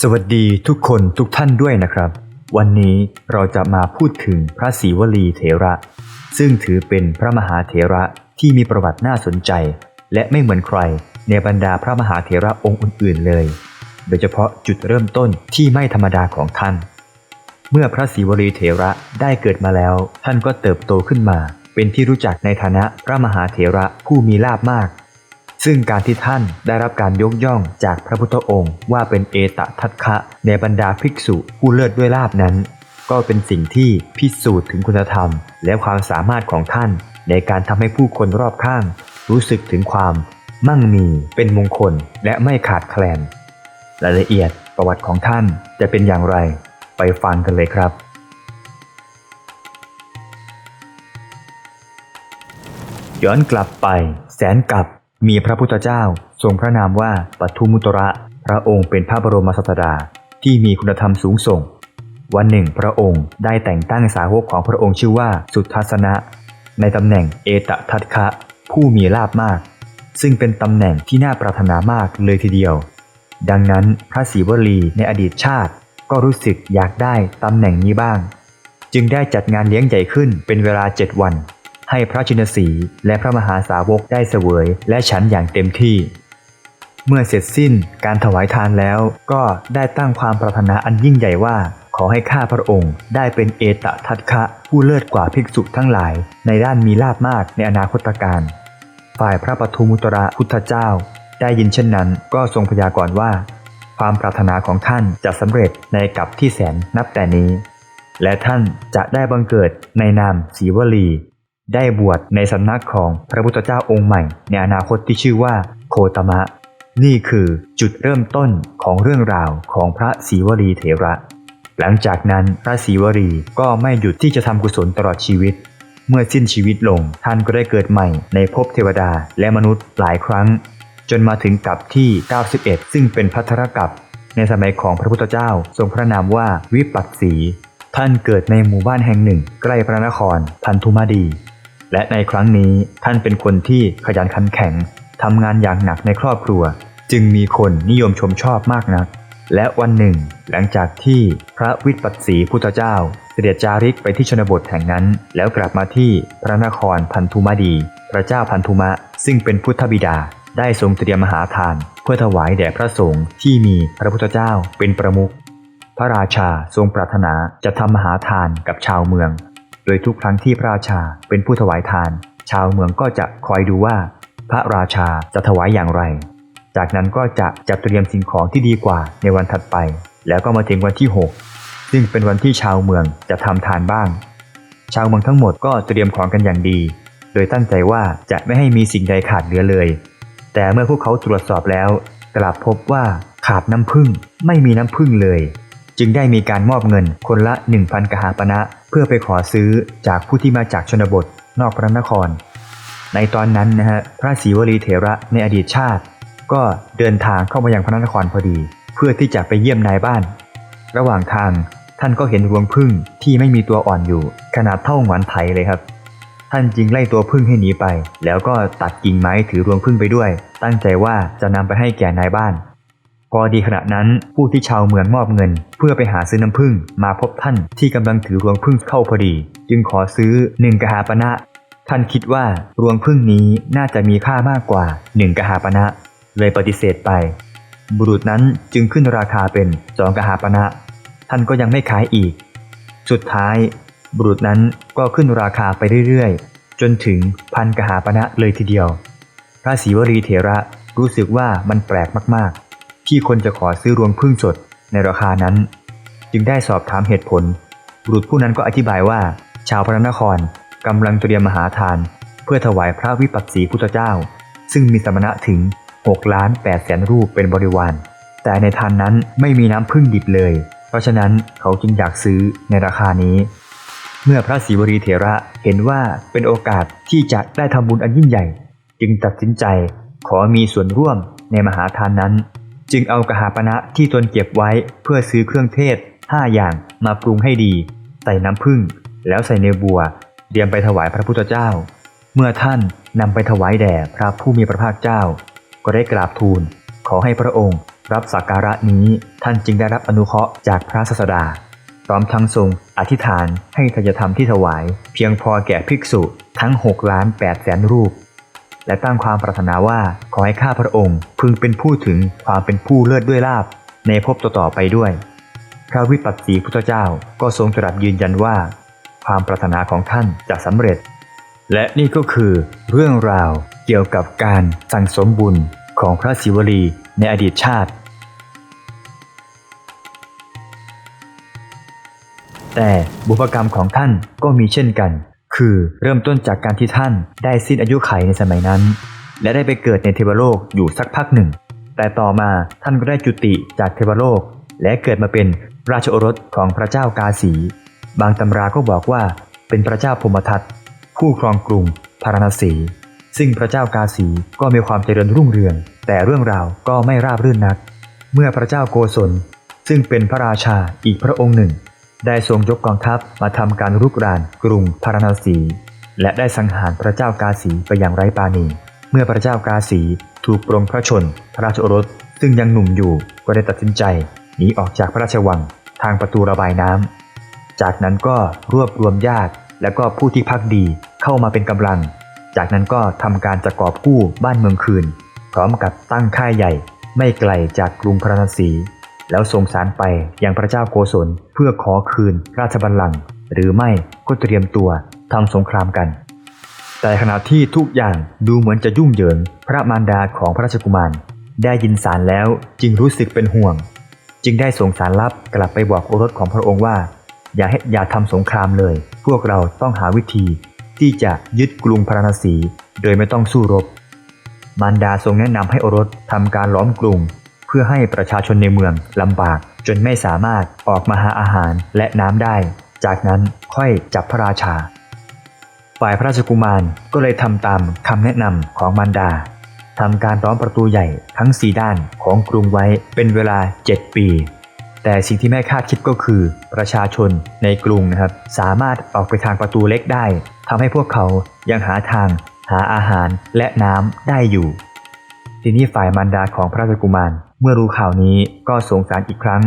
สวัสดีทุกคนทุกท่านด้วยนะครับ วันนี้เราจะมาพูดถึงพระศรีวลีเถระ ซึ่งถือเป็นพระมหาเถระที่มีประวัติน่าสนใจ และไม่เหมือนใครในบรรดาพระมหาเถระองค์อื่นๆเลย โดยเฉพาะจุดเริ่มต้นที่ไม่ธรรมดาของท่าน เมื่อพระศรีวลีเถระได้เกิดมาแล้ว ท่านก็เติบโตขึ้นมา เป็นที่รู้จักในฐานะพระมหาเถระผู้มีลาภมาก ซึ่งการที่ท่านได้รับการยกย่องจากพระพุทธองค์ ว่าเป็นเอตทัคคะในบรรดาภิกษุผู้เลิศด้วยลาบนั้น ก็เป็นสิ่งที่พิสูจน์ถึงคุณธรรม และความสามารถของท่าน ในการทำให้ผู้คนรอบข้าง รู้สึกถึงความ มั่งมีเป็นมงคลและไม่ขาดแคลนรายละเอียดประวัติของท่านจะเป็นอย่างไร ไปฟังกันเลยครับย้อนกลับไปแสนกับ มีพระพุทธเจ้าทรงพระนามว่าปัทุมุตระ พระองค์เป็นพระบรมศาสดาที่มีคุณธรรมสูงส่ง วันหนึ่งพระองค์ได้แต่งตั้งสาวกของพระองค์ชื่อว่าสุทัศนะ ในตำแหน่งเอตทัตคะ ผู้มีลาบมาก ซึ่งเป็นตำแหน่งที่น่าปรารถนามากเลยทีเดียว ดังนั้นพระศรีวลีในอดีตชาติก็รู้สึกอยากได้ตำแหน่งนี้บ้าง จึงได้จัดงานเลี้ยงใหญ่ขึ้นเป็นเวลาเจ็ดวัน ให้พระชินสีและพระมหาสาวกได้เสวยและฉันอย่างเต็มที่ เมื่อเสร็จสิ้นการถวายทานแล้วก็ได้ตั้งความปรารถนาอันยิ่งใหญ่ว่า ขอให้ข้าพระองค์ ได้เป็นเอตทัตคะ ผู้เลิศกว่าภิกษุทั้งหลาย ในด้านมีลาบมากในอนาคตการ ฝ่ายพระปทุมุตระพุทธเจ้า ได้ยินเช่นนั้นก็ทรงพยากรณ์ว่า ความปรารถนาของท่านจะสำเร็จในกับที่แสนนับแต่นี้และท่านจะได้บังเกิดในนามศีวลี ได้บวชในสำนักของพระพุทธเจ้าองค์ใหม่ ในอนาคตที่ชื่อว่าโคตมะ นี่คือจุดเริ่มต้นของเรื่องราวของพระศรีวลีเถระ หลังจากนั้นพระศรีวลีก็ไม่หยุดที่จะทำกุศลตลอดชีวิต เมื่อสิ้นชีวิตลงท่านก็ได้เกิดใหม่ในภพเทวดาและมนุษย์หลายครั้ง จนมาถึงกับที่ 91 ซึ่งเป็นพัทธรกับในสมัยของพระพุทธเจ้าทรงพระนามว่าวิปัสสี ท่านเกิดในหมู่บ้านแห่งหนึ่ง ใกล้พระนครพันธุมาดี และในครั้งนี้ท่านเป็นคนที่ขยันขันแข็งทำงานอย่างหนักในครอบครัว จึงมีคนนิยมชมชอบมากนัก และวันหนึ่ง หลังจากที่พระวิปัสสีพุทธเจ้า เสด็จจาริกไปที่ชนบทแห่งนั้น แล้วกลับมาที่พระนครพันธุมาดี พระเจ้าพันธุมะ ซึ่งเป็นพุทธบิดา ได้ทรงเตรียมมหาทาน เพื่อถวายแด่พระสงฆ์ที่มีพระพุทธเจ้าเป็นประมุขพระราชาทรงปรารถนาจะทำมหาทานกับชาวเมือง โดยทุกครั้งที่พระราชาเป็นผู้ถวายทาน ชาวเมืองก็จะคอยดูว่าพระราชาจะถวายอย่างไร จากนั้นก็จะจัดเตรียมสิ่งของที่ดีกว่าในวันถัดไป แล้วก็มาถึงวันที่ 6 ซึ่งเป็นวันที่ชาวเมืองจะทำทานบ้าง ชาวเมืองทั้งหมดก็เตรียมของกันอย่างดี โดยตั้งใจว่าจะไม่ให้มีสิ่งใดขาดเหลือเลย แต่เมื่อพวกเขาตรวจสอบแล้ว กลับพบว่าขาดน้ำผึ้งไม่มีน้ำผึ้งเลย จึงได้มีการมอบเงินคนละ 1,000 กหาปณะ เพื่อไปขอซื้อจากผู้ที่มาจากชนบท นอกพระนคร ในตอนนั้นนะฮะพระศรีวลีเถระในอดีตชาติ ก็เดินทางเข้ามายังพระนครพอดี เพื่อที่จะไปเยี่ยมนายบ้าน ระหว่างทางท่านก็เห็นรวงผึ้งที่ไม่มีตัวอ่อนอยู่ ขนาดเท่าหงอนไถเลยครับ ท่านจึงไล่ตัวผึ้งให้หนีไป แล้วก็ตัดกิ่งไม้ถือรวงผึ้งไปด้วย ตั้งใจว่าจะนำไปให้แก่นายบ้าน พอดีขณะนั้นผู้ที่ชาวเมืองมอบเงิน เพื่อไปหาซื้อน้ำผึ้งมาพบท่านที่กำลังถือรวงผึ้งเข้าพอดี จึงขอซื้อหนึ่งกหาปณะท่านคิดว่ารวงผึ้งนี้น่าจะมีค่ามากกว่าหนึ่งกหาปณะเลยปฏิเสธไป บุรุษนั้นจึงขึ้นราคาเป็นสองกหาปณะท่านก็ยังไม่ขายอีก สุดท้าย บุรุษนั้นก็ขึ้นราคาไปเรื่อยๆ จนถึงพันกหาปณะเลยทีเดียว พระศรีวลีเถระรู้สึกว่ามันแปลกมากๆ ที่คนจะขอซื้อรวงพึ่งสดในราคานั้น จึงได้สอบถามเหตุผล บุรุษผู้นั้นก็อธิบายว่า ชาวพระนครกำลังเตรียมมหาทาน เพื่อถวายพระวิปัสสีพุทธเจ้า ซึ่งมีสมณะถึง6ล้าน8แสนรูปเป็นบริวาร แต่ในทานนั้นไม่มีน้ำพึ่งดิบเลย เพราะฉะนั้นเขาจึงอยากซื้อในราคานี้ เมื่อพระศรีวรีเถระเห็นว่าเป็นโอกาสที่จะได้ทำบุญอันยิ่งใหญ่ จึงตัดสินใจขอมีส่วนร่วมในมหาทานนั้น จึงเอากหาปณะที่ตนเก็บไว้เพื่อซื้อเครื่องเทศ5อย่างมาปรุงให้ดี ใส่น้ำผึ้งแล้วใส่เนบัวเตรียมไปถวายพระพุทธเจ้า เมื่อท่านนำไปถวายแด่พระผู้มีพระภาคเจ้า ก็ได้กราบทูล ขอให้พระองค์ รับสักการะนี้ท่านจึงได้รับอนุเคราะห์จากพระศาสดาพร้อมทั้งทรงอธิษฐานให้ทายธรรมที่ถวาย เพียงพอแก่ภิกษุทั้ง6ล้าน8แสนรูป และตั้งความปรารถนาว่าขอให้ข้าพระองค์ พึงเป็นผู้ถึงความเป็นผู้เลิศด้วยลาบในภพต่อๆไปด้วย พระวิปัสสีพุทธเจ้าก็ทรงตรัสยืนยันว่า ความปรารถนาของท่านจะสำเร็จ และนี่ก็คือเรื่องราวเกี่ยวกับการสั่งสมบุญของพระศิวลีในอดีตชาติ แต่บุพกรรมของท่านก็มีเช่นกัน คือเริ่มต้นจากการที่ท่านได้สิ้นอายุไขในสมัยนั้น และได้ไปเกิดในเทวโลกอยู่สักพักหนึ่ง แต่ต่อมาท่านก็ได้จุติจากเทวโลก และเกิดมาเป็นราชโอรสของพระเจ้ากาสี บางตำราก็บอกว่าเป็นพระเจ้าพมทัตผู้ครองกรุงพาราณสี ซึ่งพระเจ้ากาสีก็มีความเจริญรุ่งเรือง แต่เรื่องราวก็ไม่ราบรื่นนัก เมื่อพระเจ้าโกศลซึ่งเป็นพระราชาอีกพระองค์หนึ่ง ได้ทรงยกกองทัพมาทำการรุกรานกรุงพาราณสี และได้สังหารพระเจ้ากาสีไปอย่างไร้ปาณี เมื่อพระเจ้ากาสีถูกปรงพระชน พระราชโอรสซึ่งยังหนุ่มอยู่ก็ได้ตัดสินใจหนีออกจากพระราชวังทางประตูระบายน้ำ จากนั้นก็รวบรวมญาติและก็ผู้ที่พักดีเข้ามาเป็นกำลัง จากนั้นก็ทำการจะกอบกู้บ้านเมืองคืน พร้อมกับตั้งค่ายใหญ่ ไม่ไกลจากกรุงพาราณสี แล้วส่งสารไปยังพระเจ้าโกศลเพื่อขอคืนราชบัลลังก์หรือไม่ก็เตรียมตัวทำสงครามกัน แต่ขณะที่ทุกอย่างดูเหมือนจะยุ่งเหยิง พระมารดาของพระราชกุมาร ได้ยินสารแล้วจึงรู้สึกเป็นห่วง จึงได้ส่งสารลับกลับไปบอกโอรสของพระองค์ว่า อย่าให้อย่าทำสงครามเลย พวกเราต้องหาวิธี ที่จะยึดกรุงพาราณสี โดยไม่ต้องสู้รบ มารดาทรงแนะนำให้โอรสทำการล้อมกรุง พื่อให้ประชาชนในเมืองลำบาก จนไม่สามารถออกมาหาอาหารและน้ำได้ จากนั้นค่อยจับพระราชา ฝ่ายพระราชกุมารก็เลยทำตามคำแนะนำของมารดาทำการล้อมประตูใหญ่ทั้งสี่ด้านของกรุงไว้เป็นเวลา 7 ปี แต่สิ่งที่ไม่คาดคิดก็คือ ประชาชนในกรุงนะครับ สามารถออกไปทางประตูเล็กได้ทำให้พวกเขายังหาทางหาอาหารและน้ำได้อยู่ ทีนี้ฝ่ายมารดาของพระราชกุมาร เมื่อรู้ข่าวนี้ก็สงสารอีกครั้ง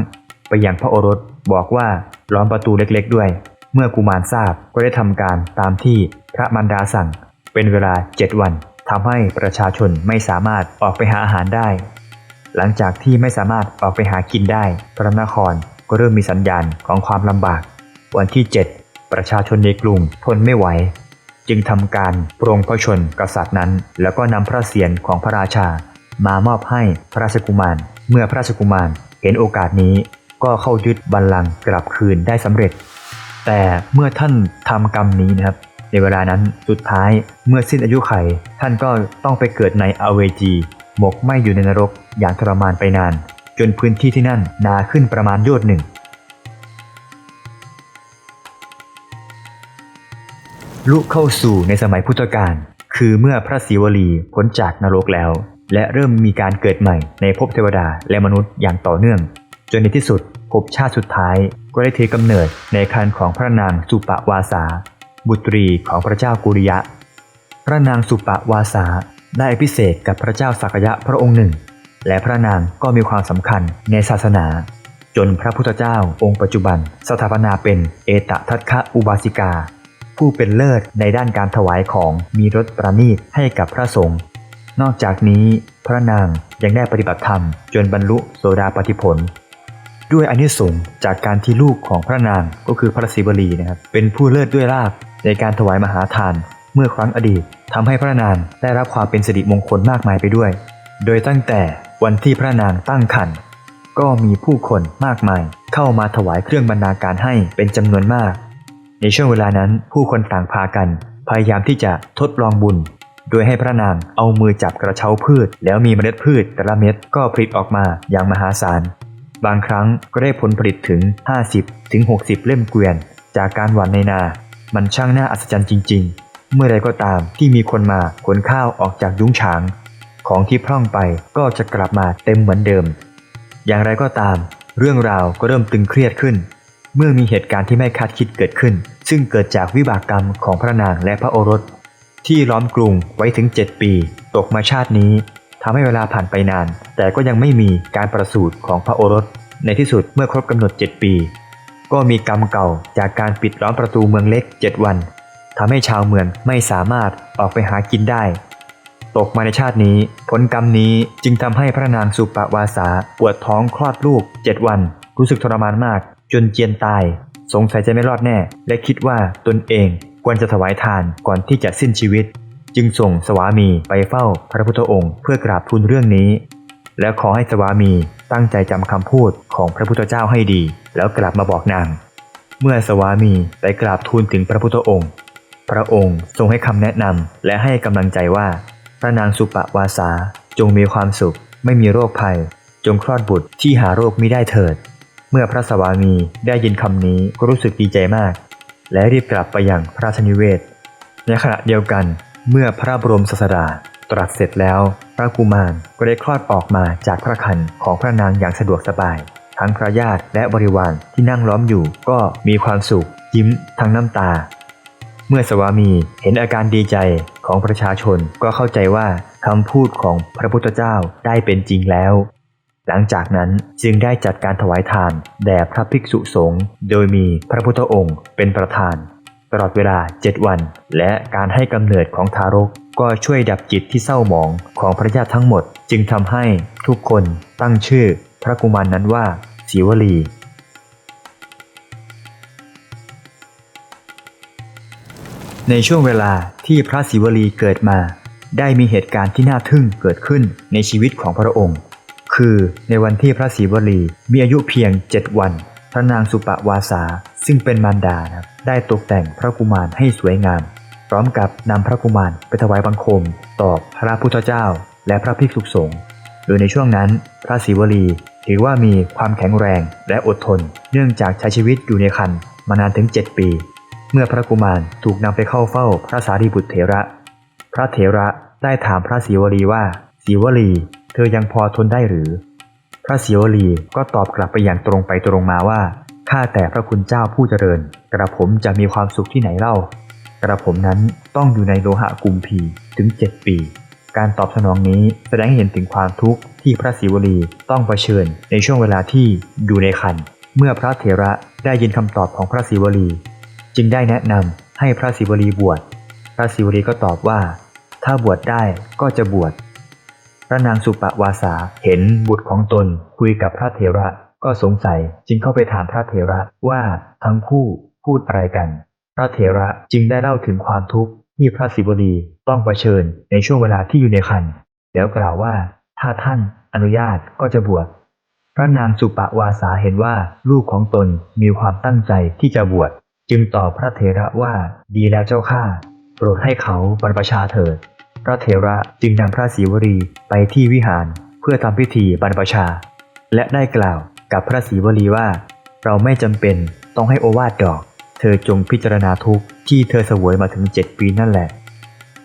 ไปยังพระโอรสบอกว่าล้อมประตูเล็กๆด้วย เมื่อกุมารทราบก็ได้ทำการตามที่พระมารดาสั่ง เป็นเวลา7วันทำให้ประชาชนไม่สามารถออกไปหาอาหารได้ หลังจากที่ไม่สามารถออกไปหากินได้ พระนครก็เริ่มมีสัญญาณของความลำบาก วันที่ 7 ประชาชนในกรุงทนไม่ไหว จึงทำการปรงพระชนกษัตริย์นั้น แล้วก็นำพระเศียรของพระราชา มามอบให้พระราชกุมาร เมื่อพระราชกุมารเห็นโอกาสนี้ก็เข้ายึดบัลลังก์กลับคืนได้สำเร็จ แต่เมื่อท่านทำกรรมนี้นะครับ ในเวลานั้นสุดท้ายเมื่อสิ้นอายุไข ท่านก็ต้องไปเกิดในอเวจี หมกไหม่อยู่ในนรกอย่างทรมานไปนาน จนพื้นที่ที่นั่นนาขึ้นประมาณโยชน์หนึ่งลุเข้าสู่ในสมัยพุทธกาลคือเมื่อพระศิวลีพ้นจากนรกแล้ว และเริ่มมีการเกิดใหม่ในภพเทวดาและมนุษย์อย่างต่อเนื่อง จนในที่สุดภพชาติสุดท้าย ก็ได้ถือกำเนิดในคันของพระนางสุปวาสา บุตรีของพระเจ้ากุริยะ พระนางสุปวาสาได้อภิเษกกับพระเจ้าสักยะพระองค์หนึ่ง และพระนางก็มีความสำคัญในศาสนา จนพระพุทธเจ้าองค์ปัจจุบัน สถาปนาเป็นเอตทัคคะอุบาสิกา ผู้เป็นเลิศในด้านการถวายของมีรสประณีตให้กับพระสงฆ์ นอกจากนี้พระนางยังได้ปฏิบัติธรรม จนบรรลุโสดาปฏิผล ด้วยอนิสงส์จากการที่ลูกของพระนางก็คือพระศิวลีนะครับเป็นผู้เลิศด้วยลาภในการถวายมหาทาน เมื่อครั้งอดีตทำให้พระนางได้รับความเป็นสิริมงคลมากมายไปด้วย โดยตั้งแต่วันที่พระนางตั้งครรภ์ก็มีผู้คนมากมาย เข้ามาถวายเครื่องบรรณาการให้เป็นจำนวนมาก ในช่วงเวลานั้นผู้คนต่างพากัน พยายามที่จะทดลองบุญ โดยให้พระนางเอามือจับกระเช้าพืช แล้วมีเมล็ดพืชแต่ละเม็ดก็ผลิตออกมาอย่างมหาศาล บางครั้งก็ได้ผลผลิตถึง50ถึงเล่มเกวียน จากการหว่านในนา มันช่างน่าอัศจรรย์จริง ๆ เมื่อใดก็ตามที่มีคนมาขนข้าวออกจากยุ้งฉาง ของที่พร่องไปก็จะกลับมาเต็มเหมือนเดิม อย่างไรก็ตาม เรื่องราวก็เริ่มตึงเครียดขึ้นเมื่อมีเหตุการณ์ที่ไม่คาดคิดเกิดขึ้น ซึ่งเกิดจากวิบากกรรมของพระนางและพระโอรส ที่ล้อมกรุงไว้ถึง 7 ปี ตกมาชาตินี้ทำให้เวลาผ่านไปนาน แต่ก็ยังไม่มีการประสูติของพระโอรส ในที่สุดเมื่อครบกำหนด 7 ปี ก็มีกรรมเก่าจากการปิดล้อมประตูเมืองเล็ก 7 วันทำให้ชาวเมืองไม่สามารถออกไปหากินได้ ตกมาในชาตินี้ ผลกรรมนี้จึงทำให้พระนางสุปวาสาปวดท้องคลอดลูก 7 วัน รู้สึกทรมานมาก จนเจียนตาย สงสัยจะไม่รอดแน่ และคิดว่าตนเอง ควรจะถวายทานก่อนที่จะสิ้นชีวิต จึงส่งสวามีไปเฝ้าพระพุทธองค์ เพื่อกราบทูลเรื่องนี้ และขอให้สวามีตั้งใจจำคำพูดของพระพุทธเจ้าให้ดี แล้วกลับมาบอกนาง เมื่อสวามีไปกราบทูลถึงพระพุทธองค์ พระองค์ทรงให้คำแนะนำและให้กำลังใจว่า พระนางสุปวาสาจงมีความสุข ไม่มีโรคภัย จงคลอดบุตรที่หาโรคไม่ได้เถิด เมื่อพระสวามีได้ยินคำนี้ก็รู้สึกดีใจมาก และรีบกลับไปยังพระราชนิเวศ ในขณะเดียวกันเมื่อพระบรมศาสดาตรัสเสร็จแล้ว พระกุมารก็ได้คลอดออกมาจากพระคันของพระนางอย่างสะดวกสบาย ทั้งพระญาติและบริวารที่นั่งล้อมอยู่ก็มีความสุข ยิ้มทั้งน้ำตา เมื่อสวามีเห็นอาการดีใจของประชาชนก็เข้าใจว่าคำพูดของพระพุทธเจ้าได้เป็นจริงแล้ว หลังจากนั้นจึงได้จัดการถวายทานแด่พระภิกษุสงฆ์โดยมีพระพุทธองค์เป็นประธาน ตลอดเวลา 7 วัน และการให้กำเนิดของทารกก็ช่วยดับจิตที่เศร้าหมองของพระญาติทั้งหมด จึงทำให้ทุกคนตั้งชื่อพระกุมารนนั้นว่าศิวลี ในช่วงเวลาที่พระศิวลีเกิดมา ได้มีเหตุการณ์ที่น่าทึ่งเกิดขึ้นในชีวิตของพระองค์ คือในวันที่พระศิวลีมีอายุเพียง 7 วัน พระนางสุปวาสา ซึ่งเป็นมารดานะได้ตกแต่งพระกุมารให้สวยงาม พร้อมกับนำพระกุมารไปถวายบังคม ต่อพระพุทธเจ้า และพระภิกษุสงฆ์โดยในช่วงนั้น พระศิวลีถือว่ามีความแข็งแรงและอดทน เนื่องจากใช้ชีวิตอยู่ในคันมานานถึง 7 ปี เมื่อพระกุมารถูกนำไปเข้าเฝ้าพระสารีบุตรเถระ พระเถระได้ถามพระศิวลีว่าศิวลี เธอยังพอทนได้หรือ พระศิวลีก็ตอบกลับไปอย่างตรงไปตรงมาว่า ข้าแต่พระคุณเจ้าผู้เจริญ กระผมจะมีความสุขที่ไหนเล่า กระผมนั้นต้องอยู่ในโลหะกุมพีถึง7ปี การตอบสนองนี้แสดงให้เห็นถึงความทุกข์ที่พระศิวลีต้องเผชิญในช่วงเวลาที่อยู่ในคัน เมื่อพระเถระได้ยินคำตอบของพระศิวลี จึงได้แนะนำให้พระศิวลีบวช พระศิวลีก็ตอบว่า ถ้าบวชได้ก็จะบวช พระนางสุปวาสาเห็นบุตรของตนคุยกับพระเถระก็สงสัยจึงเข้าไปถามพระเถระว่าทั้งคู่พูดอะไรกัน พระเถระจึงได้เล่าถึงความทุกข์ที่พระศิวลีต้องเผชิญในช่วงเวลาที่อยู่ในคันแล้วกล่าวว่าถ้าท่านอนุญาตก็จะบวชพระนางสุปวาสาเห็นว่าลูกของตนมีความตั้งใจที่จะบวชจึงตอบพระเถระว่าดีแล้วเจ้าข้าโปรดให้เขาบรรพชาเถิด ระเถระจึงนำพระศิวลีไปที่วิหารเพื่อทำพิธีบรรพชา และได้กล่าวกับพระศิวลีว่า เราไม่จำเป็นต้องให้โอวาทดอก เธอจงพิจารณาทุกที่เธอเสวยมาถึงเจ็ดปีนั่นแหละ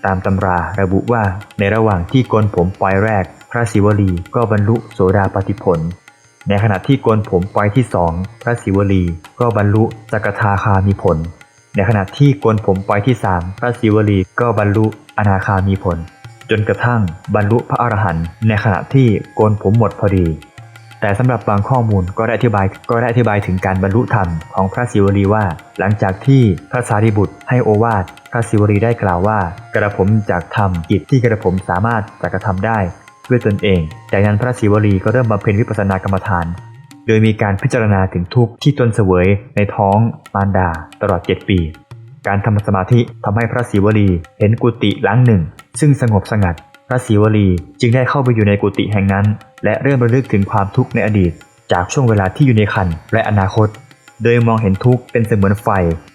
ตามตำราระบุว่าในระหว่างที่โกนผมปลายแรก พระศิวลีก็บรรลุโสดาปติผล ในขณะที่โกนผมปลายที่สองพระศิวลีก็บรรลุสกทาคามีผล ในขณะที่โกนผมปลายที่สามพระศิวลีก็บรรลุ อนาคามีผล จนกระทั่งบรรลุพระอรหันต์ในขณะที่โกนผมหมดพอดี แต่สำหรับบางข้อมูลก็ได้อธิบายก็ได้อธิบายถึงการบรรลุธรรมของพระศิวลีว่า หลังจากที่พระสารีบุตรให้โอวาทพระศิวลีได้กล่าวว่า กระผมจากทำกิจที่กระผมสามารถจะกระทำได้ด้วยตนเอง จากนั้นพระศิวลีก็เริ่มบำเพ็ญวิปัสสนากรรมฐาน โดยมีการพิจารณาถึงทุกข์ที่ตนเสวยในท้องมารดาตลอด 7 ปี การทำสมาธิทำให้พระศิวลีเห็นกุฏิหลังหนึ่ง ซึ่งสงบสงัด พระศิวลีจึงได้เข้าไปอยู่ในกุฏิแห่งนั้น และเริ่มระลึกถึงความทุกข์ในอดีต จากช่วงเวลาที่อยู่ในคันและอนาคต โดยมองเห็นทุกข์เป็นเสมือนไฟ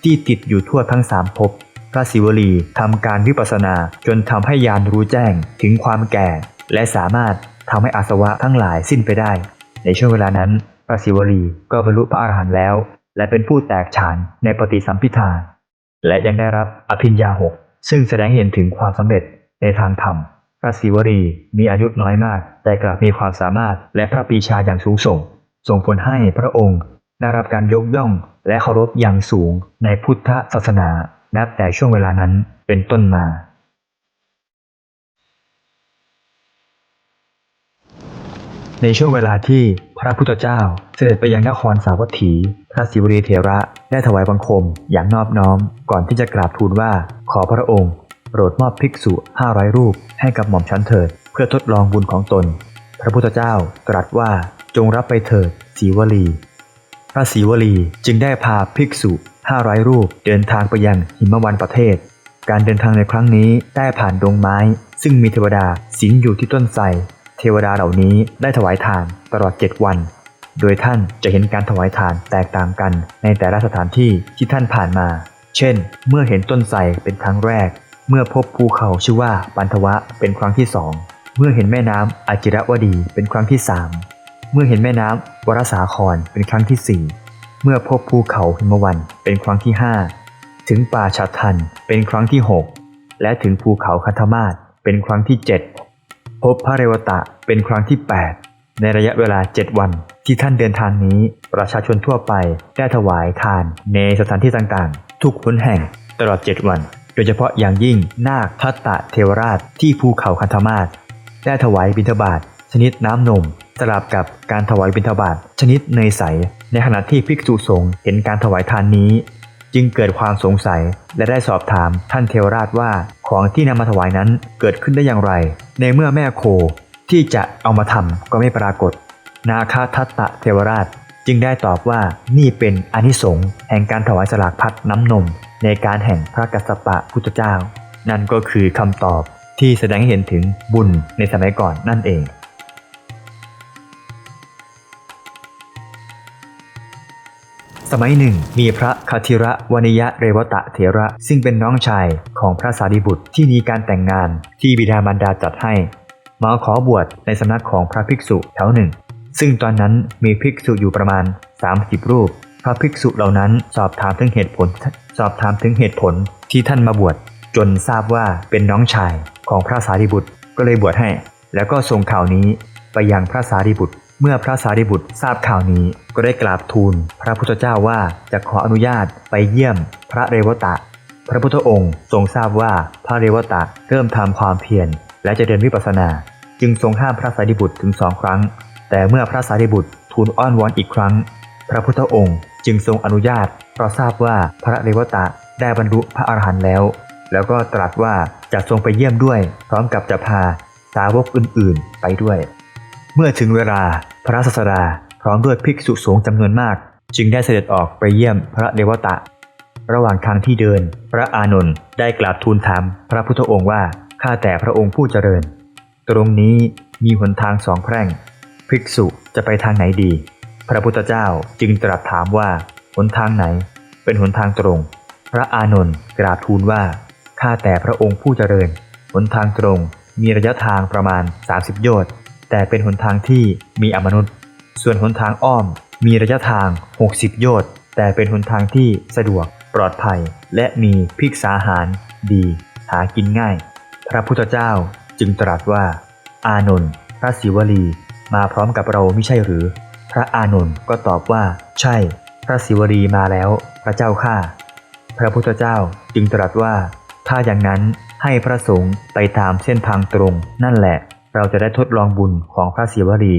ที่ติดอยู่ทั่วทั้งสามภพพระศิวลีทำการวิปัสสนาจนทำให้ยานรู้แจ้งถึงความแก่ และสามารถทำให้อาสวะทั้งหลายสิ้นไปได้ ในช่วงเวลานั้น พระศิวลีก็บรรลุพระอรหันต์แล้ว และเป็นผู้แตกฉานในปฏิสัมพิธา และยังได้รับอภิญญาหกซึ่งแสดงเห็นถึงความสำเร็จในทางธรรม พระศิวลีมีอายุน้อยมาก แต่กลับมีความสามารถและพระปีชาอย่างสูงส่ง ส่งผลให้พระองค์ได้รับการยกย่องและเคารพอย่างสูงในพุทธศาสนา นับแต่ช่วงเวลานั้นเป็นต้นมา ในช่วงเวลาที่ พระพุทธเจ้า เสด็จไปยังนครสาวัตถี พระศิวลีเถระได้ถวายบังคมอย่างนอบน้อม ก่อนที่จะกราบทูลว่า ขอพระองค์โปรดมอบภิกษุ 500 รูปให้กับหม่อมชั้นเถิด เพื่อทดลองบุญของตน พระพุทธเจ้าตรัสว่าจงรับไปเถิดศีวลี พระศรีวลีจึงได้พาภิกษุ 500 รูปเดินทางไปยังหิมวันประเทศ การเดินทางในครั้งนี้ได้ผ่านดงไม้ ซึ่งมีเทวดาสิงอยู่ที่ต้นไทร เทวดาเหล่านี้ได้ถวายทานตลอด 7 วัน โดยท่านจะเห็นการถวายทานแตกต่างกันในแต่ละสถานที่ที่ท่านผ่านมา เช่น เมื่อเห็นต้นไทรเป็นครั้งแรก เมื่อพบภูเขาชื่อว่าปันทวะเป็นครั้งที่สอง เมื่อเห็นแม่น้ำอาจิระวดีเป็นครั้งที่สามเมื่อเห็นแม่น้ำวรสาครเป็นครั้งที่สี่เมื่อพบภูเขาหิมวันเป็นครั้งที่ห้าถึงป่าชาทันเป็นครั้งที่หกและถึงภูเขาคันธมาศเป็นครั้งที่เจ็ด พบพระเรวตะเป็นครั้งที่ 8 ในระยะเวลา 7 วัน ที่ท่านเดินทางนี้ประชาชนทั่วไปได้ถวายทาน ในสถานที่ต่างๆ ทุกหนแห่งตลอด 7 วัน โดยเฉพาะอย่างยิ่งนาคพัตตะเทวราชที่ภูเขาคันธมาศได้ถวายบิณฑบาตชนิดน้ำนม สลับกับการถวายบิณฑบาตชนิดเนยใส ในขณะที่ภิกษุสงฆ์เห็นการถวายทานนี้ จึงเกิดความสงสัยและได้สอบถามท่านเทวราชว่า ของที่นำมาถวายนั้นเกิดขึ้นได้อย่างไร ในเมื่อแม่โคที่จะเอามาทำก็ไม่ปรากฏ นาคาทัตตะเทวราชจึงได้ตอบว่านี่เป็นอนิสงส์แห่งการถวายสลากพัดน้ำนม ในการแห่งพระกัสสปะพุทธเจ้า นั่นก็คือคำตอบที่แสดงให้เห็นถึงบุญในสมัยก่อนนั่นเอง สมัยหนึ่ง มีพระคาทิระวนิยะเรวตะเถระ ซึ่งเป็นน้องชายของพระสารีบุตรที่มีการแต่งงานที่บิดามารดาจัดให้ มาขอบวชในสำนักของพระภิกษุแถวหนึ่ง ซึ่งตอนนั้นมีภิกษุอยู่ประมาณ 30 รูป พระภิกษุเหล่านั้นสอบถามถึงเหตุผล สอบถามถึงเหตุผลที่ท่านมาบวชจนทราบว่าเป็นน้องชายของพระสารีบุตรก็เลยบวชให้ แล้วก็ส่งข่าวนี้ไปยังพระสารีบุตร เมื่อพระสารีบุตรทราบข่าวนี้ก็ได้กราบทูลพระพุทธเจ้าว่าจะขออนุญาตไปเยี่ยมพระเรวตะ พระพุทธองค์ทรงทราบว่าพระเรวตะเริ่มทำความเพียรและจะเดินวิปัสสนา จึงทรงห้ามพระสารีบุตรถึงสองครั้ง แต่เมื่อพระสารีบุตรทูลอ้อนวอนอีกครั้ง พระพุทธองค์จึงทรงอนุญาต เพราะทราบว่าพระเรวตะได้บรรลุพระอรหันต์แล้ว แล้วก็ตรัสว่าจะทรงไปเยี่ยมด้วย พร้อมกับจะพาสาวกอื่นๆ ไปด้วย เมื่อถึงเวลาพระศาสดาพร้อมด้วยภิกษุสงฆ์จำนวนมาก จึงได้เสด็จออกไปเยี่ยมพระเรวตะ ระหว่างทางที่เดิน พระอานนท์ได้กราบทูลถามพระพุทธองค์ว่าข้าแต่พระองค์ผู้เจริญ ตรงนี้มีหนทางสองแพร่ง ภิกษุจะไปทางไหนดี พระพุทธเจ้าจึงตรัสถามว่าหนทางไหน เป็นหนทางตรง พระอานนท์กราบทูลว่าข้าแต่พระองค์ผู้เจริญหนทางตรงมีระยะทางประมาณ 30 โยชน์ แต่เป็นหนทางที่มีอมนุษย์ ส่วนหนทางอ้อมมีระยะทาง 60 โยชน์ แต่เป็นหนทางที่สะดวกปลอดภัย และมีภิกษาหารดี หากินง่าย พระพุทธเจ้าจึงตรัสว่า อานนท์พระศิวลี มาพร้อมกับเราไม่ใช่หรือ พระอานนท์ก็ตอบว่า ใช่ พระศิวลีมาแล้ว พระเจ้าข้าพระพุทธเจ้าจึงตรัสว่า ถ้าอย่างนั้นให้พระสงฆ์ไปตามเส้นทางตรงนั่นแหละ เราจะได้ทดลองบุญของพระศิวลี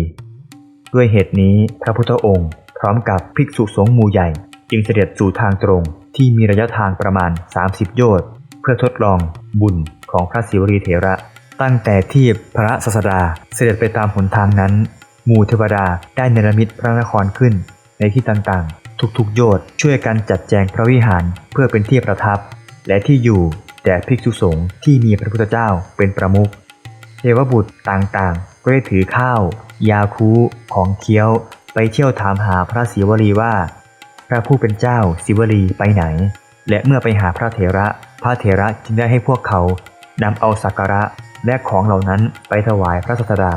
ด้วยเหตุนี้พระพุทธองค์ พร้อมกับภิกษุสงฆ์มูใหญ่ จึงเสด็จสู่ทางตรงที่มีระยะทางประมาณ 30 โยชน์ เพื่อทดลองบุญของพระศิวลีเถระ ตั้งแต่ที่พระศาสดาเสด็จไปตามหนทางนั้น หมู่เทวดาได้เนรมิตพระนครขึ้น ในที่ต่างๆ ทุกๆ โยชน์ช่วยกันจัดแจงพระวิหารเพื่อเป็นที่ประทับ และที่อยู่แด่ภิกษุสงฆ์ที่มีพระพุทธเจ้าเป็นประมุข เทวบุตรต่างๆ ก็ได้ถือข้าว ยาคูของเคี้ยว ไปเที่ยวถามหาพระศิวลีว่า พระผู้เป็นเจ้าศิวลีไปไหน และเมื่อไปหาพระเถระ พระเถระจึงได้ให้พวกเขานำเอาสักการะและของเหล่านั้นไปถวายพระสัสดา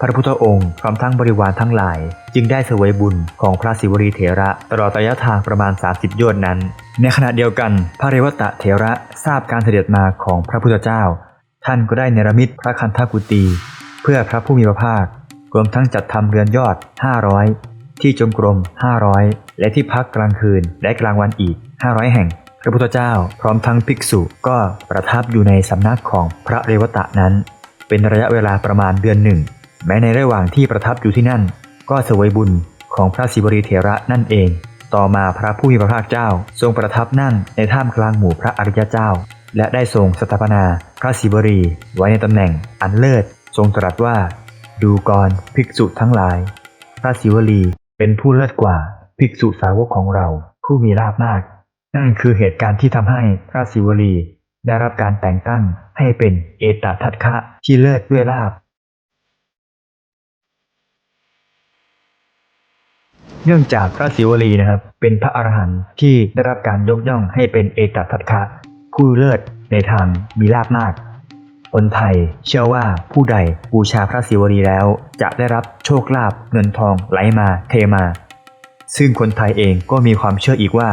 พระพุทธองค์พร้อมทั้งบริวารทั้งหลาย จึงได้เสวยบุญของพระศิวลีเถระตลอดระยะทางประมาณ 30 โยชน์นั้น ในขณะเดียวกัน พระเรวตะเถระทราบการเสด็จมาของพระพุทธเจ้า ท่านก็ได้เนรมิตพระคันธกุตีเพื่อพระผู้มีพระภาครวมทั้งจัดทำเรือนยอด 500 ที่จงกรม 500 และที่พักกลางคืนและกลางวันอีก 500 แห่ง พระพุทธเจ้าพร้อมทั้งภิกษุก็ประทับอยู่ในสำนักของพระเรวตะนั้น เป็นระยะเวลาประมาณเดือนหนึ่ง แม้ในระหว่างที่ประทับอยู่ที่นั่น ก็เสวยบุญของพระศิวรีเถระนั่นเอง ต่อมาพระผู้มีพระภาคเจ้า ทรงประทับนั่งในท่ามกลางหมู่พระอริยเจ้า และได้ทรงสถาปนาพระศิวรีไว้ในตำแหน่งอันเลิศ ทรงตรัสว่า ดูกรภิกษุทั้งหลาย พระศิวลีเป็นผู้เลิศกว่าภิกษุสาวกของเรา ผู้มีลาภมาก นั่นคือเหตุการณ์ที่ทำให้พระศิวลี ได้รับการแต่งตั้งให้เป็นเอตทัตคะที่เลิศด้วยลาภเนื่องจากพระศิวลีนะครับเป็นพระอรหันต์ที่ได้รับการยกย่องให้เป็นเอตทัตคะ ผู้เลิศในทางมีลาภมากคนไทยเชื่อว่าผู้ใดบูชาพระศิวลีแล้ว จะได้รับโชคลาภเงินทองไหลมาเทมา ซึ่งคนไทยเองก็มีความเชื่ออีกว่า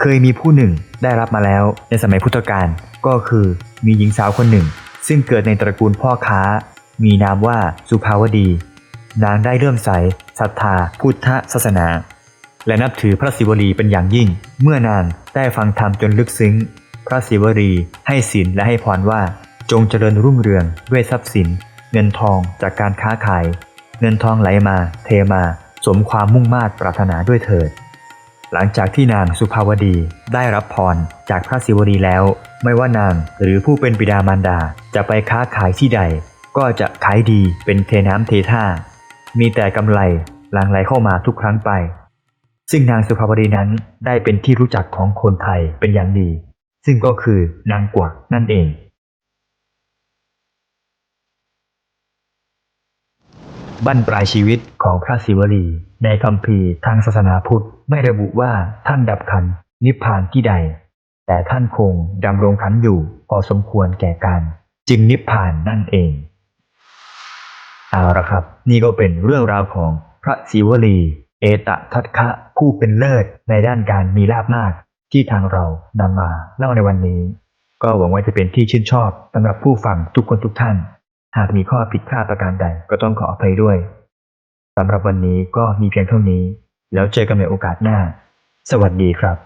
เคยมีผู้หนึ่งได้รับมาแล้วในสมัยพุทธกาลก็คือมีหญิงสาวคนหนึ่ง ซึ่งเกิดในตระกูลพ่อค้า มีนามว่าสุภาวดี นางได้เริ่อมใสศรัทธาพุทธศาสนา และนับถือพระศิวลีเป็นอย่างยิ่ง เมื่อนางได้ฟังธรรมจนลึกซึ้ง พระศิวลีให้ศีลและให้พรว่า จงเจริญรุ่งเรืองด้วยทรัพย์สิน เงินทองจากการค้าขาย เงินทองไหลมาเทมา สมความมุ่งมา่ปรารถนาด้วยเถิด หลังจากที่นางสุภาวดีได้รับพรจากพระศิวลีแล้ว ไม่ว่านางหรือผู้เป็นบิดามารดาจะไปค้าขายที่ใด ก็จะขายดีเป็นเทน้ำเทท่า มีแต่กำไรหลั่งไหลเข้ามาทุกครั้งไปซึ่งนางสุภาวดีนั้นได้เป็นที่รู้จักของคนไทยเป็นอย่างดี ซึ่งก็คือนางกวักนั่นเองบั้นปลายชีวิตของพระศิวลี ในคำพีทางศาสนาพุทธไม่ระบุว่าท่านดับขันนิพพานที่ใด แต่ท่านคงดำรงขันอยู่พอสมควรแก่การ จึงนิพพานนั่นเอง เอาละครับ นี่ก็เป็นเรื่องราวของพระศิวลี เอตทัตคะผู้เป็นเลิศในด้านการมีลาภมาก ที่ทางเรานำมาเล่าในวันนี้ ก็หวังว่าจะเป็นที่ชื่นชอบสำหรับผู้ฟังทุกคนทุกท่าน หากมีข้อผิดพลาดประการใดก็ต้องขออภัยด้วยสำหรับวันนี้ก็มีเพียงเท่านี้ แล้วเจอกันในโอกาสหน้า สวัสดีครับ